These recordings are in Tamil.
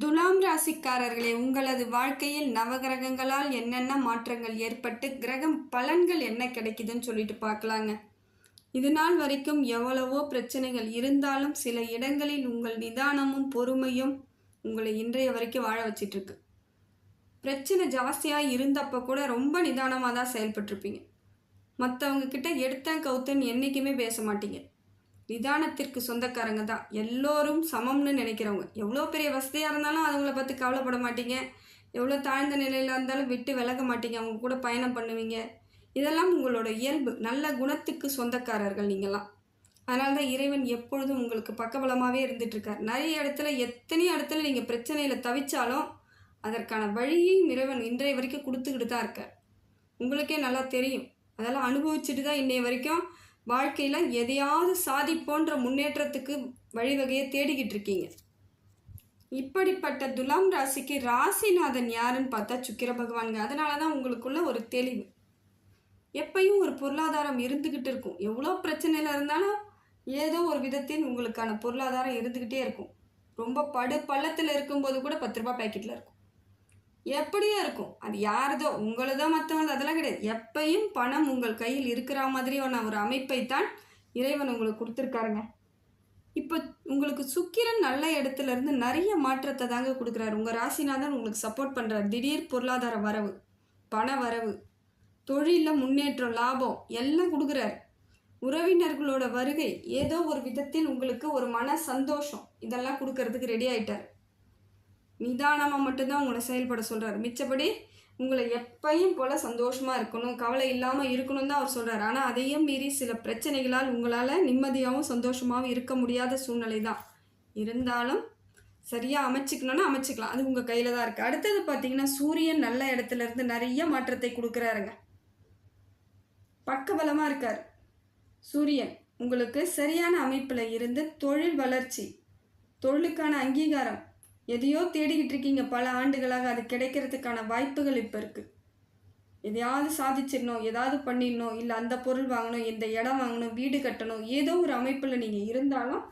துலாம் ராசிக்காரர்களே உங்களது வாழ்க்கையில் நவகிரகங்களால் என்னென்ன மாற்றங்கள் ஏற்பட்டு கிரகம் பலன்கள் என்ன கிடைக்குதுன்னு சொல்லிட்டு பார்க்கலாங்க. இது நாள் வரைக்கும் எவ்வளவோ பிரச்சனைகள் இருந்தாலும் சில இடங்களில் உங்கள் நிதானமும் பொறுமையும் உங்களை இன்றைய வரைக்கும் வாழ வச்சிட்ருக்கு. பிரச்சனை ஜாஸ்தியாக இருந்தப்போ கூட ரொம்ப நிதானமாக தான் செயல்பட்டிருப்பீங்க. மற்றவங்க கிட்ட எடுத்தேன் கவுத்தேன்னு என்றைக்குமே பேச மாட்டீங்க. நிதானத்திற்கு சொந்தக்காரங்க தான். எல்லோரும் சமம்னு நினைக்கிறவங்க. எவ்வளோ பெரிய வசதியாக இருந்தாலும் அவங்கள பற்றி கவலைப்பட மாட்டீங்க. எவ்வளோ தாழ்ந்த நிலையில் இருந்தாலும் விட்டு விலக மாட்டீங்க. அவங்க கூட பயணம் பண்ணுவீங்க. இதெல்லாம் உங்களோட இயல்பு. நல்ல குணத்துக்கு சொந்தக்காரர்கள் நீங்களாம் அதனால தான் இறைவன் எப்பொழுதும் உங்களுக்கு பக்கபலமாகவே இருந்துகிட்ருக்கார் நிறைய இடத்துல எத்தனையோ இடத்துல நீங்கள் பிரச்சனையில் தவிச்சாலும் அதற்கான வழியையும் இறைவன் இன்றைய வரைக்கும் கொடுத்துக்கிட்டு தான் இருக்கார். உங்களுக்கே நல்லா தெரியும். அதெல்லாம் அனுபவிச்சுட்டு தான் இன்றைய வரைக்கும் வாழ்க்கையில் எதையாவது சாதிப்போன்ற முன்னேற்றத்துக்கு வழிவகையை தேடிக்கிட்டு இருக்கீங்க. இப்படிப்பட்ட துலாம் ராசிக்கு ராசிநாதன் யாருன்னு பார்த்தா சுக்கிர பகவானுங்க. அதனால தான் உங்களுக்குள்ள ஒரு தெளிவு. எப்பயும் ஒரு பொருளாதாரம் இருந்துக்கிட்டு இருக்கும். எவ்வளோ பிரச்சனையில் இருந்தாலும் ஏதோ ஒரு விதத்தில் உங்களுக்கான பொருளாதாரம் இருந்துக்கிட்டே இருக்கும். ரொம்ப படு பள்ளத்தில் இருக்கும்போது கூட பத்து ரூபா பேக்கெட்டில் இருக்கும். எப்படியோ இருக்கும். அது யாரதோ உங்களதோ மற்றவங்க அதெல்லாம் கிடையாது. எப்பையும் பணம் உங்கள் கையில் இருக்கிற மாதிரியான ஒரு அமைப்பை தான் இறைவன் உங்களுக்கு கொடுத்துருக்காருங்க. இப்போ உங்களுக்கு சுக்கிரன் நல்ல இடத்துல இருந்து நிறைய மாற்றத்தை தாங்க கொடுக்குறாரு. உங்கள் ராசிநாதன் உங்களுக்கு சப்போர்ட் பண்ணுறாரு திடீர் பொருளாதார வரவு பண வரவு தொழிலில் முன்னேற்றம் லாபம் எல்லாம் கொடுக்குறாரு. உறவினர்களோட வருகை ஏதோ ஒரு விதத்தில் உங்களுக்கு ஒரு மன சந்தோஷம் இதெல்லாம் கொடுக்கறதுக்கு ரெடி ஆயிட்டார். நிதானமாக மட்டும்தான் உங்களை செயல்பட சொல்கிறார் மிச்சப்படி உங்களை எப்பையும் போல் சந்தோஷமாக இருக்கணும் கவலை இல்லாமல் இருக்கணும் தான் அவர் சொல்கிறார் ஆனால் அதையும் மீறி சில பிரச்சனைகளால் உங்களால் நிம்மதியாகவும் சந்தோஷமாகவும் இருக்க முடியாத சூழ்நிலை தான். இருந்தாலும் சரியாக அமைச்சிக்கணும்னா அமைச்சிக்கலாம். அது உங்கள் கையில் தான் இருக்குது அடுத்தது பார்த்தீங்கன்னா சூரியன் நல்ல இடத்துல இருந்து நிறைய மாற்றத்தை கொடுக்குறாருங்க. பக்கபலமாக இருக்கார். சூரியன் உங்களுக்கு சரியான அமைப்பில் இருந்து தொழில் வளர்ச்சி தொழிலுக்கான அங்கீகாரம் எதையோ தேடிக்கிட்டு இருக்கீங்க. பல ஆண்டுகளாக அது கிடைக்கிறதுக்கான வாய்ப்புகள் இப்போ இருக்குது எதையாவது சாதிச்சிடணும் ஏதாவது பண்ணிடணும் இல்லை அந்த பொருள் வாங்கணும் இந்த இடம் வாங்கணும் வீடு கட்டணும் ஏதோ ஒரு அமைப்பில் நீங்கள் இருந்தாலும்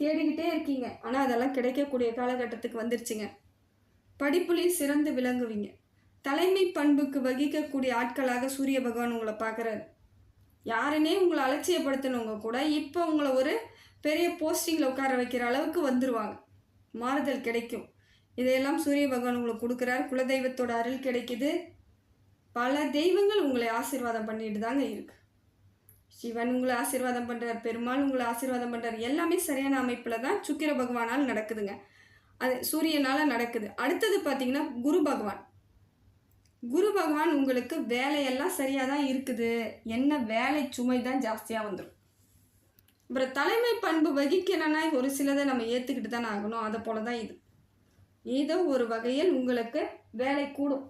தேடிக்கிட்டே இருக்கீங்க. ஆனால் அதெல்லாம் கிடைக்கக்கூடிய காலகட்டத்துக்கு வந்துருச்சுங்க. படிப்புலேயும் சிறந்து விளங்குவீங்க. தலைமை பண்புக்கு வகிக்கக்கூடிய ஆட்களாக சூரிய பகவான் உங்களை பார்க்குறாரு. யாருனே உங்களை அலட்சியப்படுத்தினவங்க கூட. இப்போ உங்களை ஒரு பெரிய போஸ்டிங்கில் உட்கார வைக்கிற அளவுக்கு வந்துடுவாங்க மாறுதல் கிடைக்கும். இதையெல்லாம் சூரிய பகவான் உங்களுக்கு கொடுக்குறார். குலதெய்வத்தோட அருள் கிடைக்குது. பல தெய்வங்கள் உங்களை ஆசீர்வாதம் பண்ணிட்டு தாங்க இருக்கு. சிவன் உங்களை ஆசீர்வாதம் பண்ணுறார் பெருமாள் உங்களை ஆசீர்வாதம் பண்ணுறார் எல்லாமே சரியான அமைப்பில் தான் சுக்கிர பகவானால் நடக்குதுங்க. அது சூரியனால் நடக்குது. அடுத்தது பார்த்தீங்கன்னா குரு பகவான். குரு பகவான் உங்களுக்கு வேலையெல்லாம் சரியாக தான் இருக்குது. என்ன வேலை சுமை தான் ஜாஸ்தியாக வந்துடும் அப்புறம் தலைமை பண்பு வகிக்கணும்னா ஒரு சிலதை நம்ம ஏற்றுக்கிட்டு தானே ஆகணும். அதை போல தான் இது. ஏதோ ஒரு வகையில் உங்களுக்கு வேலை கூடும்.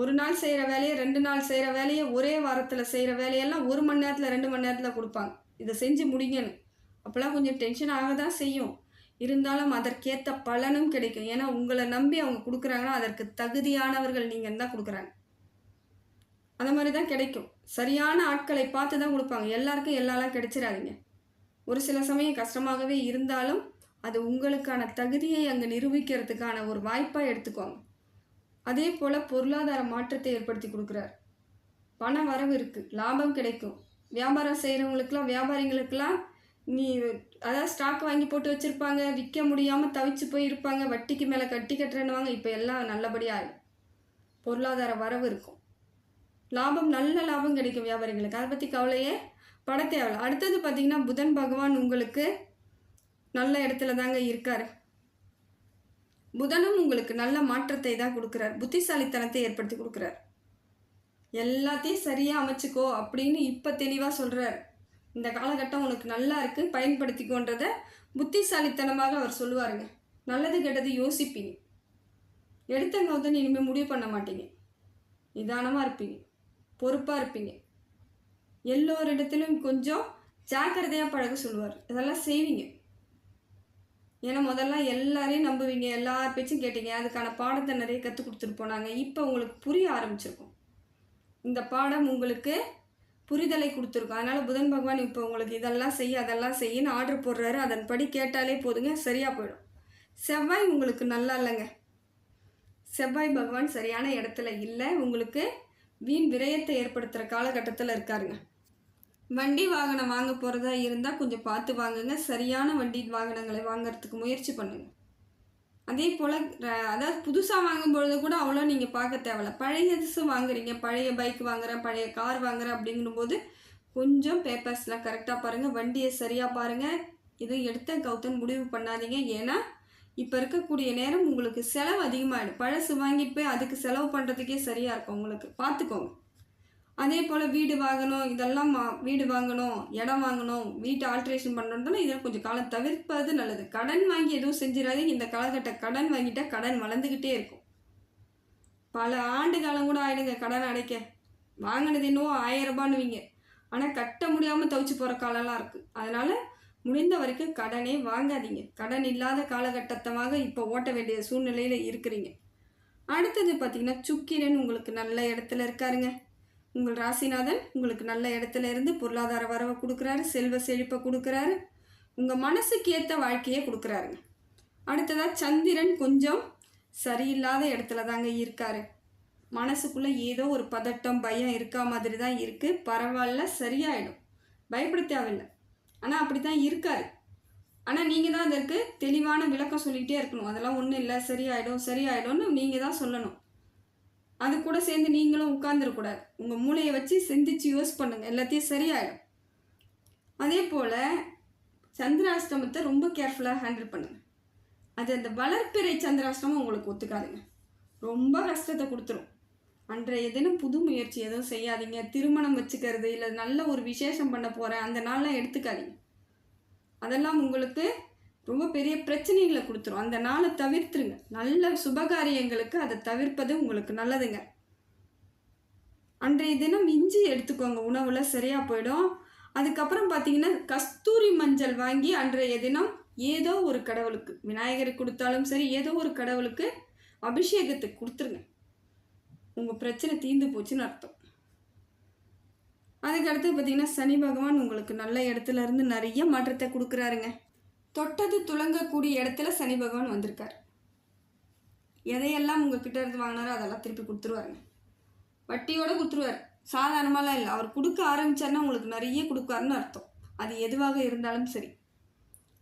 ஒரு நாள் செய்கிற வேலையை ரெண்டு நாள் செய்கிற வேலையை ஒரே வாரத்தில் செய்கிற வேலையெல்லாம் ஒரு மணி நேரத்தில் ரெண்டு மணி நேரத்தில் கொடுப்பாங்க. இதை செஞ்சு முடிங்கன்னு அப்போல்லாம் கொஞ்சம் டென்ஷன் ஆக தான் செய்யும். இருந்தாலும் அதற்கேற்ற பலனும் கிடைக்கும். ஏன்னா உங்களை நம்பி அவங்க கொடுக்குறாங்கன்னா அதற்கு தகுதியானவர்கள் நீங்கள் தான் கொடுக்குறாங்க. அந்த மாதிரி தான் கிடைக்கும். சரியான ஆட்களை பார்த்து தான் கொடுப்பாங்க. எல்லாருக்கும் எல்லாலாம் கிடைச்சிடாதீங்க. ஒரு சில சமயம் கஷ்டமாகவே இருந்தாலும் அது உங்களுக்கான தகுதியை அங்கே நிரூபிக்கிறதுக்கான ஒரு வாய்ப்பாக எடுத்துக்கோங்க. அதே போல் பொருளாதார மாற்றத்தை ஏற்படுத்தி கொடுக்குறார். பண வரவு இருக்குது லாபம் கிடைக்கும். வியாபாரம் செய்கிறவங்களுக்கெல்லாம் வியாபாரிங்களுக்கெல்லாம் நீ அதாவது ஸ்டாக் வாங்கி போட்டு வச்சுருப்பாங்க. விற்க முடியாமல் தவிச்சு போய் இருப்பாங்க. வட்டிக்கு மேலே கட்டி கட்டுறேன்னுவாங்க. இப்போ எல்லாம் நல்லபடியாக பொருளாதார வரவு இருக்கும். லாபம் நல்ல லாபம் கிடைக்கும் வியாபாரிகளுக்கு. அதை பற்றி கவலையே பட தேவையில்ல அடுத்தது பார்த்தீங்கன்னா புதன் பகவான் உங்களுக்கு நல்ல இடத்துல தாங்க இருக்கார். புதனும் உங்களுக்கு நல்ல மாற்றத்தை தான் கொடுக்குறார். புத்திசாலித்தனத்தை ஏற்படுத்தி கொடுக்குறார். எல்லாத்தையும் சரியாக அமைச்சுக்கோ அப்படின்னு இப்போ தெளிவாக சொல்கிறார் இந்த காலகட்டம் உனக்கு நல்லா இருக்குது பயன்படுத்திக்கோன்றத புத்திசாலித்தனமாக அவர் சொல்லுவாருங்க. நல்லது கெட்டது யோசிப்பீங்க. எடுத்த வந்து இனிமேல் முடிவு பண்ண மாட்டீங்க. நிதானமாக இருப்பீங்க. பொறுப்பாக இருப்பீங்க. எல்லோரிடத்திலும் கொஞ்சம் ஜாக்கிரதையாக பழக சொல்லுவார். இதெல்லாம் செய்வீங்க. ஏன்னா முதல்ல எல்லாரையும் நம்புவீங்க. எல்லார் பேச்சும் கேட்டீங்க. அதுக்கான பாடத்தை நிறைய கற்றுக் கொடுத்துட்டு போனாங்க. இப்போ உங்களுக்கு புரிய ஆரம்பிச்சிருக்கும். இந்த பாடம் உங்களுக்கு புரிதலை கொடுத்துருக்கும். அதனால் புதன் பகவான் இப்போ உங்களுக்கு இதெல்லாம் செய்ய அதெல்லாம் செய்யின்னு ஆர்டர் போடுறாரு. அதன்படி கேட்டாலே போதுங்க. சரியாக போயிடும். செவ்வாய் உங்களுக்கு நல்லா இல்லைங்க. செவ்வாய் பகவான் சரியான இடத்துல இல்லை. உங்களுக்கு வீண் விரயத்தை ஏற்படுத்துகிற காலகட்டத்தில் இருக்காருங்க. வண்டி வாகனம் வாங்க போகிறதா இருந்தால் கொஞ்சம் பார்த்து வாங்குங்க. சரியான வண்டி வாகனங்களை வாங்குறதுக்கு முயற்சி பண்ணுங்க. அதே போல் அதாவது புதுசாக வாங்கும்பொழுது கூட அவ்வளோ நீங்கள் பார்க்க தேவையில்ல. பழைய திசு வாங்குறீங்க. பழைய பைக் வாங்குறேன் பழைய கார் வாங்குறேன் அப்படிங்கும்போது கொஞ்சம் பேப்பர்ஸ்லாம் கரெக்டாக பாருங்கள் வண்டியை சரியாக பாருங்கள் இதை எடுத்த கௌத்தன் முடிவு பண்ணாதீங்க. ஏன்னா இப்போ இருக்கக்கூடிய நேரம் உங்களுக்கு செலவு அதிகமாகிடும் பழசு வாங்கிட்டு போய் அதுக்கு செலவு பண்ணுறதுக்கே சரியாக இருக்கும் உங்களுக்கு. பார்த்துக்கோங்க அதே போல் வீடு வாங்கணும் இதெல்லாம் மா- வீடு வாங்கணும் இடம் வாங்கணும் வீட்டை ஆல்ட்ரேஷன் பண்ணுறதுனால இதில் கொஞ்சம் காலம் தவிர்ப்பது நல்லது. கடன் வாங்கி எதுவும் செஞ்சிடாதீங்க. இந்த காலகட்ட கடன் வாங்கிட்டால் கடன் வளர்ந்துக்கிட்டே இருக்கும். பல ஆண்டு காலம் கூட ஆயிடுங்க கடன் அடைக்க. வாங்கினது இன்னும் ஆயிரம் ரூபான்னுவீங்க. ஆனால் கட்ட முடியாமல் தவிச்சு போகிற காலம்லாம் இருக்குது அதனால் முடிந்த வரைக்கும் கடனே வாங்காதீங்க. கடன் இல்லாத காலகட்டத்தமாக இப்போ ஓட்ட வேண்டிய சூழ்நிலையில் இருக்கிறீங்க. அடுத்தது பார்த்தீங்கன்னா சுக்கிரன் உங்களுக்கு நல்ல இடத்துல இருக்காருங்க. உங்கள் ராசிநாதன் உங்களுக்கு நல்ல இடத்துல இருந்து பொருளாதார வரவை கொடுக்குறாரு செல்வ செழிப்பை கொடுக்குறாரு. உங்கள் மனசுக்கு ஏற்ற வாழ்க்கையை கொடுக்குறாருங்க. அடுத்ததாக சந்திரன் கொஞ்சம் சரியில்லாத இடத்துல தாங்க இருக்காரு. மனசுக்குள்ளே ஏதோ ஒரு பதட்டம் பயம் இருக்கா மாதிரி தான் இருக்குது பரவாயில்ல சரியாயிடும். பயப்பட தேவையில்லை ஆனால் அப்படி தான் இருக்காது ஆனால் நீங்கள் தான் அதற்கு தெளிவான விளக்கம் சொல்லிகிட்டே இருக்கணும். அதெல்லாம் ஒன்றும் இல்லை. சரியாயிடும் சரியாயிடும்னு நீங்கள் தான் சொல்லணும். அது கூட சேர்ந்து நீங்களும் உட்காந்துடக்கூடாது உங்கள் மூளையை வச்சு சிந்திச்சு யூஸ் பண்ணுங்கள் எல்லாத்தையும் சரியாயிடும். அதே போல் சந்திராஷ்டமத்தை ரொம்ப கேர்ஃபுல்லாக ஹேண்டில் பண்ணுங்கள் அது அந்த வளர்ப்பிறை சந்திராஷ்டமம் உங்களுக்கு ஒத்துக்காதுங்க. ரொம்ப கஷ்டத்தை கொடுத்துரும். அன்றைய தினம் புது முயற்சி எதுவும் செய்யாதீங்க. திருமணம் வச்சுக்கிறது இல்லை நல்ல ஒரு விசேஷம் பண்ண போகிறேன் அந்த நாள்லாம் எடுத்துக்காதீங்க. அதெல்லாம் உங்களுக்கு ரொம்ப பெரிய பிரச்சனைகளை கொடுத்துரும். அந்த நாளை தவிர்த்துருங்க. நல்ல சுபகாரியங்களுக்கு அதை தவிர்ப்பது உங்களுக்கு நல்லதுங்க. அன்றைய தினம் இஞ்சி எடுத்துக்கோங்க. உணவில் சரியாக போயிடும். அதுக்கப்புறம் பார்த்தீங்கன்னா கஸ்தூரி மஞ்சள் வாங்கி அன்றைய தினம் ஏதோ ஒரு கடவுளுக்கு விநாயகருக்கு கொடுத்தாலும் சரி ஏதோ ஒரு கடவுளுக்கு அபிஷேகத்துக்கு கொடுத்துருங்க. உங்கள் பிரச்சனை தீர்ந்து போச்சுன்னு அர்த்தம். அதுக்கடுத்து பார்த்தீங்கன்னா சனி பகவான் உங்களுக்கு நல்ல இடத்துல இருந்து நிறைய மாற்றத்தை கொடுக்குறாருங்க. தொட்டது துளங்கக்கூடிய இடத்துல சனி பகவான் வந்திருக்கார். எதையெல்லாம் உங்ககிட்ட இருந்து வாங்கினாரோ அதெல்லாம் திருப்பி கொடுத்துருவாருங்க. வட்டியோட கொடுத்துருவார். சாதாரணமாலாம் இல்லை. அவர் கொடுக்க ஆரம்பிச்சாருன்னா உங்களுக்கு நிறைய கொடுக்காருன்னு அர்த்தம். அது எதுவாக இருந்தாலும் சரி.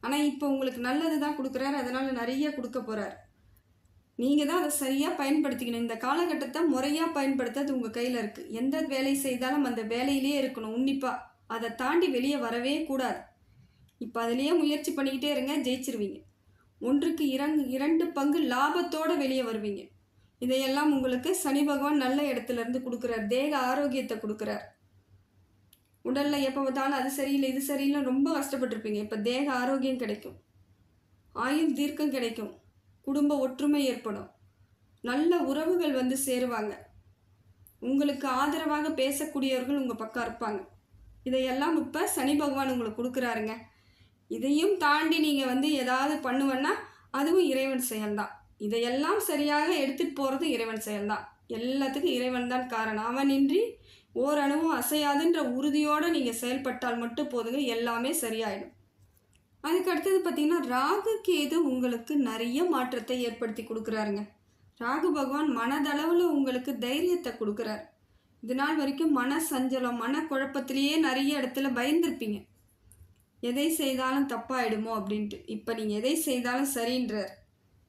ஆனால் இப்போ உங்களுக்கு நல்லது தான் கொடுக்குறாரு. அதனால் நிறைய கொடுக்க போகிறார் நீங்கள் தான் அதை சரியாக பயன்படுத்திக்கணும். இந்த காலகட்டத்தை முறையாக பயன்படுத்துறது உங்கள் கையில் இருக்குது எந்த வேலை செய்தாலும் அந்த வேலையிலே இருக்கணும். உன்னிப்பாக அதை தாண்டி வெளியே வரவே கூடாது. இப்போ அதுலேயே முயற்சி பண்ணிக்கிட்டே இருங்க ஜெயிச்சிருவீங்க. ஒன்றுக்கு இரண்டு இரண்டு பங்கு லாபத்தோடு வெளியே வருவீங்க. இதையெல்லாம் உங்களுக்கு சனி பகவான் நல்ல இடத்துலேருந்து கொடுக்குறார். தேக ஆரோக்கியத்தை கொடுக்குறார். உடலில் எப்போ பார்த்தாலும் அது சரியில்லை இது சரியில்லை ரொம்ப கஷ்டப்பட்டிருப்பீங்க. இப்போ தேக ஆரோக்கியம் கிடைக்கும். ஆயுள் தீர்க்கம் கிடைக்கும். குடும்ப ஒற்றுமை ஏற்படும். நல்ல உறவுகள் வந்து சேருவாங்க. உங்களுக்கு ஆதரவாக பேசக்கூடியவர்கள் உங்கள் பக்கம் இருப்பாங்க. இதையெல்லாம் இப்போ சனி பகவான் உங்களுக்கு கொடுக்குறாருங்க. இதையும் தாண்டி நீங்கள் வந்து ஏதாவது பண்ணுவேன்னா அதுவும் இறைவன் செயல்தான். இதையெல்லாம் சரியாக எடுத்துகிட்டு போகிறது இறைவன் செயல்தான். எல்லாத்துக்கும் இறைவன் தான் காரணம். அவனின்றி ஓரணுவும் அசையாதுன்ற உறுதியோடு நீங்கள் செயல்பட்டால் மட்டும் போதுங்க. எல்லாமே சரியாயிடும். அதுக்கு அடுத்தது பார்த்தீங்கன்னா ராகு கேது உங்களுக்கு நிறைய மாற்றத்தை ஏற்படுத்தி கொடுக்குறாருங்க. ராகு பகவான் மனதளவில் உங்களுக்கு தைரியத்தை கொடுக்குறார். இது நாள் வரைக்கும் மன சஞ்சலம் மன குழப்பத்திலேயே நிறைய இடத்துல பயந்துருப்பீங்க. எதை செய்தாலும் தப்பாயிடுமோ அப்படின்ட்டு. இப்போ நீங்கள் எதை செய்தாலும் சரின்றார்.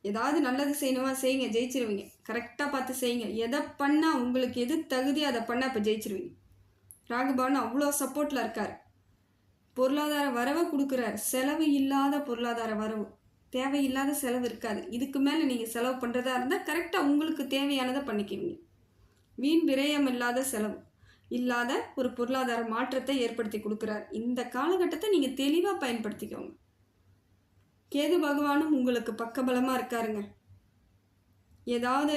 ஏதாவது நல்லது செய்யணுமா செய்யுங்க ஜெயிச்சிருவீங்க. கரெக்டாக பார்த்து செய்யுங்க. எதை பண்ணால் உங்களுக்கு எது தகுதி அதை பண்ணால் இப்போ ஜெயிச்சிருவீங்க. ராகுபவன் அவ்வளோ சப்போர்ட்டில் இருக்கார். பொருளாதார வரவை கொடுக்குறாரு செலவு இல்லாத பொருளாதார வரவு. தேவையில்லாத செலவு இருக்காது. இதுக்கு மேலே நீங்கள் செலவு பண்ணுறதா இருந்தால் கரெக்டாக உங்களுக்கு தேவையானதை பண்ணிக்குவீங்க. வீண் விரயம் இல்லாத செலவு இல்லாத ஒரு பொருளாதார மாற்றத்தை ஏற்படுத்தி கொடுக்குறார். இந்த காலகட்டத்தை நீங்கள் தெளிவாக பயன்படுத்திக்கோங்க. கேது பகவானும் உங்களுக்கு பக்கபலமாக இருக்காருங்க. ஏதாவது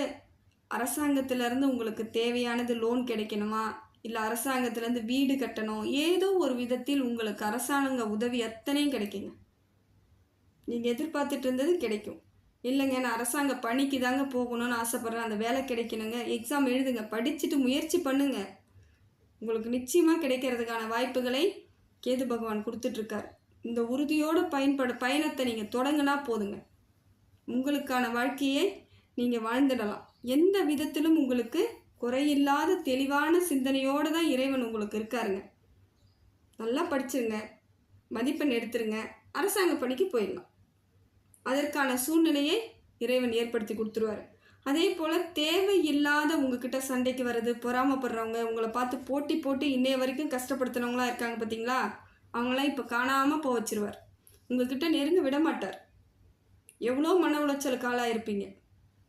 அரசாங்கத்திலேருந்து உங்களுக்கு தேவையானது லோன் கிடைக்கணுமா? இல்லை அரசாங்கத்திலேருந்து வீடு கட்டணும். ஏதோ ஒரு விதத்தில் உங்களுக்கு அரசாங்க உதவி அத்தனையும் கிடைக்குங்க. நீங்கள் எதிர்பார்த்துட்டு இருந்தது கிடைக்கும். இல்லைங்க நான் அரசாங்க பணிக்கு தாங்க போகணும்னு ஆசைப்பட்றேன். அந்த வேலை கிடைக்கணுங்க. எக்ஸாம் எழுதுங்க. படிச்சுட்டு முயற்சி பண்ணுங்க. உங்களுக்கு நிச்சயமாக கிடைக்கிறதுக்கான வாய்ப்புகளை கேது பகவான் கொடுத்துட்ருக்கார். இந்த உறுதியோடு பயன்பட பயணத்தை நீங்கள் தொடங்கினா போதுங்க. உங்களுக்கான வாழ்க்கையை நீங்கள் வாழ்ந்துடலாம். எந்த விதத்திலும் உங்களுக்கு குறையில்லாத தெளிவான சிந்தனையோடு தான் இறைவன் உங்களுக்கு இருக்காருங்க. நல்லா படிச்சிருங்க. மதிப்பெண் எடுத்துருங்க. அரசாங்க பணிக்கு போயிடலாம் அதற்கான சூழ்நிலையை இறைவன் ஏற்படுத்தி கொடுத்துருவாரு. அதே போல் தேவையில்லாத உங்ககிட்ட சண்டைக்கு வர்றது பொறாமப்படுறவங்க உங்களை பார்த்து போட்டி போட்டு இன்னைய வரைக்கும் கஷ்டப்படுத்துனவங்களாம் இருக்காங்க பார்த்தீங்களா அவங்களாம் இப்போ காணாமல் போக வச்சிருவார். உங்ககிட்ட நெருங்க விட மாட்டார். எவ்வளோ மன உளைச்சலுக்கு ஆளாயிருப்பீங்க.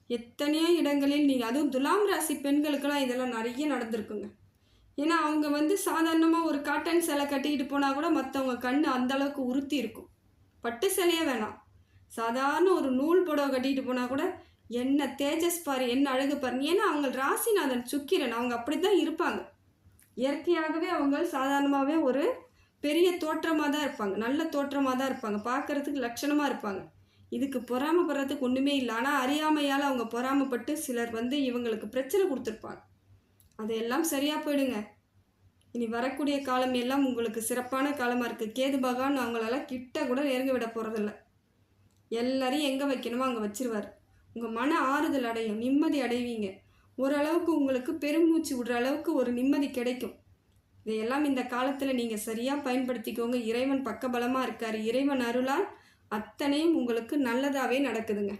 எத்தனையோ இடங்களில் நீங்கள் அதுவும் துலாம் ராசி பெண்களுக்கெல்லாம் இதெல்லாம் நிறைய நடந்திருக்குங்க. ஏன்னா அவங்க வந்து சாதாரணமாக ஒரு காட்டன் சேலை கட்டிக்கிட்டு போனால் கூட மற்றவங்க கண் அந்தளவுக்கு உறுத்தி இருக்கும். பட்டு சேலையே வேணாம். சாதாரண ஒரு நூல் புடவை கட்டிக்கிட்டு போனால் கூட என்ன தேஜஸ் பாரு என்ன அழகு பாரு ஏன்னா அவங்க ராசிநாதன் சுக்கிரன் அவங்க அப்படி தான் இருப்பாங்க. இயற்கையாகவே அவங்க சாதாரணமாகவே ஒரு பெரிய தோற்றமாக தான் இருப்பாங்க. நல்ல தோற்றமாக தான் இருப்பாங்க. பார்க்கறதுக்கு லட்சணமாக இருப்பாங்க. இதுக்கு பொறாமப்படுறதுக்கு ஒன்றுமே இல்லை. ஆனால் அறியாமையால் அவங்க பொறாமப்பட்டு சிலர் வந்து இவங்களுக்கு பிரச்சனை கொடுத்துருப்பாங்க. அதையெல்லாம் சரியாக போயிடுங்க. இனி வரக்கூடிய காலம் எல்லாம் உங்களுக்கு சிறப்பான காலமாக இருக்குது கேது பகவான் அவங்களால கிட்ட கூட நெருங்க விட போகிறதில்ல எல்லாரையும் எங்கே வைக்கணுமோ அங்கே வச்சிருவார். உங்கள் மன ஆறுதல் அடையும். நிம்மதி அடைவீங்க. ஓரளவுக்கு உங்களுக்கு பெருமூச்சு விடுற அளவுக்கு ஒரு நிம்மதி கிடைக்கும். இதையெல்லாம் இந்த காலத்தில் நீங்கள் சரியாக பயன்படுத்திக்கோங்க. இறைவன் பக்கபலமாக இருக்கார். இறைவன் அருளால் அத்தனையும் உங்களுக்கு நல்லதாகவே நடக்குதுங்க.